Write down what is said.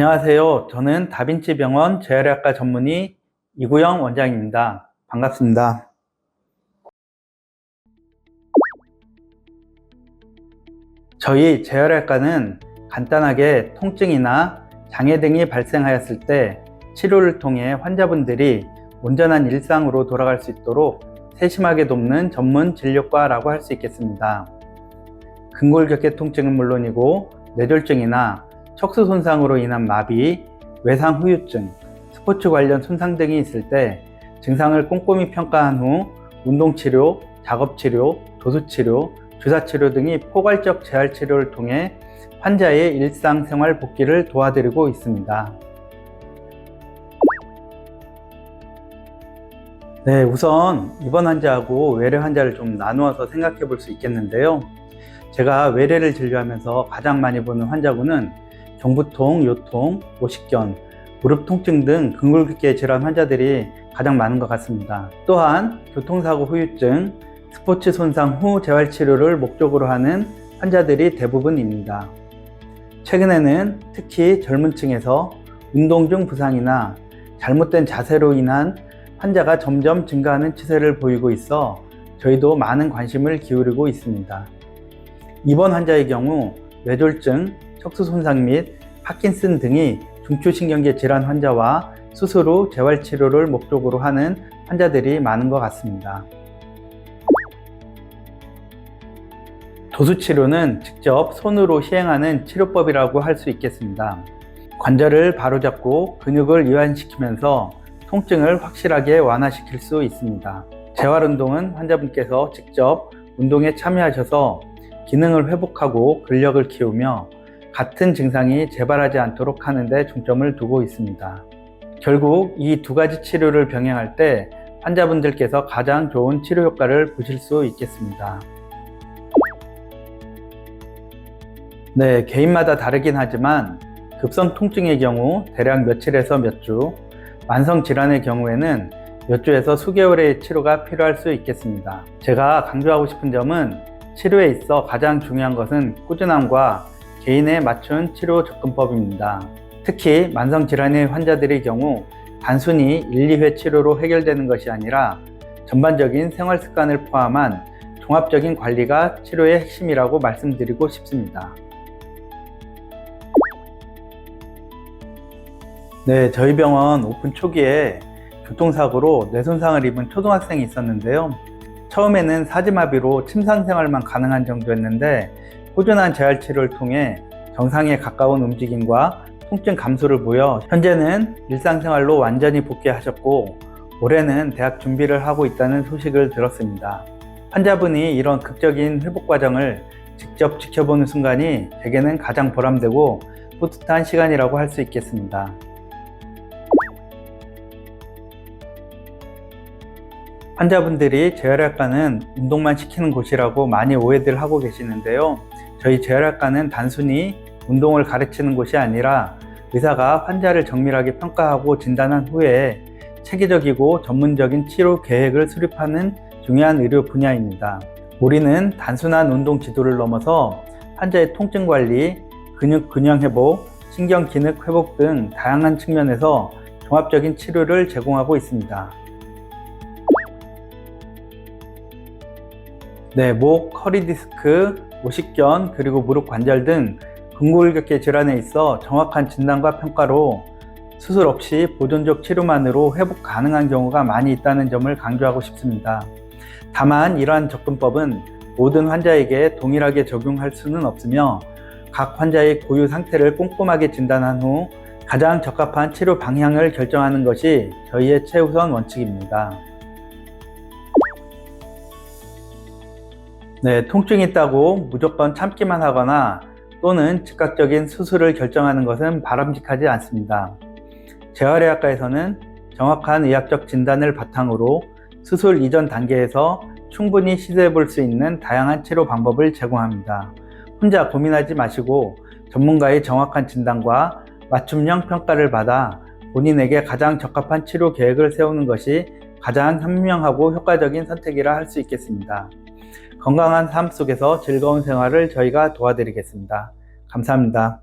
안녕하세요. 저는 다빈치 병원 재활의학과 전문의 이구영 원장입니다. 반갑습니다. 저희 재활의학과는 간단하게 통증이나 장애 등이 발생하였을 때 치료를 통해 환자분들이 온전한 일상으로 돌아갈 수 있도록 세심하게 돕는 전문 진료과라고 할 수 있겠습니다. 근골격계 통증은 물론이고 뇌졸중이나 척수 손상으로 인한 마비, 외상 후유증, 스포츠 관련 손상 등이 있을 때 증상을 꼼꼼히 평가한 후 운동치료, 작업치료, 도수치료, 주사치료 등이 포괄적 재활치료를 통해 환자의 일상생활 복귀를 도와드리고 있습니다. 네, 우선 이번 환자하고 외래 환자를 좀 나누어서 생각해 볼 수 있겠는데요. 제가 외래를 진료하면서 가장 많이 보는 환자군은 경부통, 요통, 오십견, 무릎 통증 등 근골격계 질환 환자들이 가장 많은 것 같습니다. 또한 교통사고 후유증, 스포츠 손상 후 재활 치료를 목적으로 하는 환자들이 대부분입니다. 최근에는 특히 젊은 층에서 운동 중 부상이나 잘못된 자세로 인한 환자가 점점 증가하는 추세를 보이고 있어 저희도 많은 관심을 기울이고 있습니다. 이번 환자의 경우 뇌졸중, 척수 손상 및 파킨슨 등이 중추신경계 질환 환자와 후 재활치료를 목적으로 하는 환자들이 많은 것 같습니다. 도수치료는 직접 손으로 시행하는 치료법이라고 할 수 있겠습니다. 관절을 바로잡고 근육을 이완시키면서 통증을 확실하게 완화시킬 수 있습니다. 재활 운동은 환자분께서 직접 운동에 참여하셔서 기능을 회복하고 근력을 키우며 같은 증상이 재발하지 않도록 하는 데 중점을 두고 있습니다. 결국 이 두 가지 치료를 병행할 때 환자분들께서 가장 좋은 치료 효과를 보실 수 있겠습니다. 네, 개인마다 다르긴 하지만 급성 통증의 경우 대략 며칠에서 몇 주, 만성 질환의 경우에는 몇 주에서 수개월의 치료가 필요할 수 있겠습니다. 제가 강조하고 싶은 점은 치료에 있어 가장 중요한 것은 꾸준함과 개인에 맞춘 치료 접근법입니다. 특히 만성 질환의 환자들의 경우 단순히 1, 2회 치료로 해결되는 것이 아니라 전반적인 생활 습관을 포함한 종합적인 관리가 치료의 핵심이라고 말씀드리고 싶습니다. 네, 저희 병원 오픈 초기에 교통사고로 뇌손상을 입은 초등학생이 있었는데요. 처음에는 사지마비로 침상 생활만 가능한 정도였는데 꾸준한 재활 치료를 통해 정상에 가까운 움직임과 통증 감소를 보여 현재는 일상생활로 완전히 복귀하셨고 올해는 대학 준비를 하고 있다는 소식을 들었습니다. 환자분이 이런 극적인 회복 과정을 직접 지켜보는 순간이 제게는 가장 보람되고 뿌듯한 시간이라고 할 수 있겠습니다. 환자분들이 재활학과는 운동만 시키는 곳이라고 많이 오해들 하고 계시는데요. 저희 재활학과는 단순히 운동을 가르치는 곳이 아니라 의사가 환자를 정밀하게 평가하고 진단한 후에 체계적이고 전문적인 치료 계획을 수립하는 중요한 의료 분야입니다. 우리는 단순한 운동 지도를 넘어서 환자의 통증 관리, 근육 균형 회복, 신경 기능 회복 등 다양한 측면에서 종합적인 치료를 제공하고 있습니다. 네, 목, 허리 디스크, 오십견, 그리고 무릎 관절 등 근골격계 질환에 있어 정확한 진단과 평가로 수술 없이 보존적 치료만으로 회복 가능한 경우가 많이 있다는 점을 강조하고 싶습니다. 다만 이러한 접근법은 모든 환자에게 동일하게 적용할 수는 없으며 각 환자의 고유 상태를 꼼꼼하게 진단한 후 가장 적합한 치료 방향을 결정하는 것이 저희의 최우선 원칙입니다. 네, 통증이 있다고 무조건 참기만 하거나 또는 즉각적인 수술을 결정하는 것은 바람직하지 않습니다. 재활의학과에서는 정확한 의학적 진단을 바탕으로 수술 이전 단계에서 충분히 시도해 볼 수 있는 다양한 치료 방법을 제공합니다. 혼자 고민하지 마시고 전문가의 정확한 진단과 맞춤형 평가를 받아 본인에게 가장 적합한 치료 계획을 세우는 것이 가장 현명하고 효과적인 선택이라 할 수 있겠습니다. 건강한 삶 속에서 즐거운 생활을 저희가 도와드리겠습니다. 감사합니다.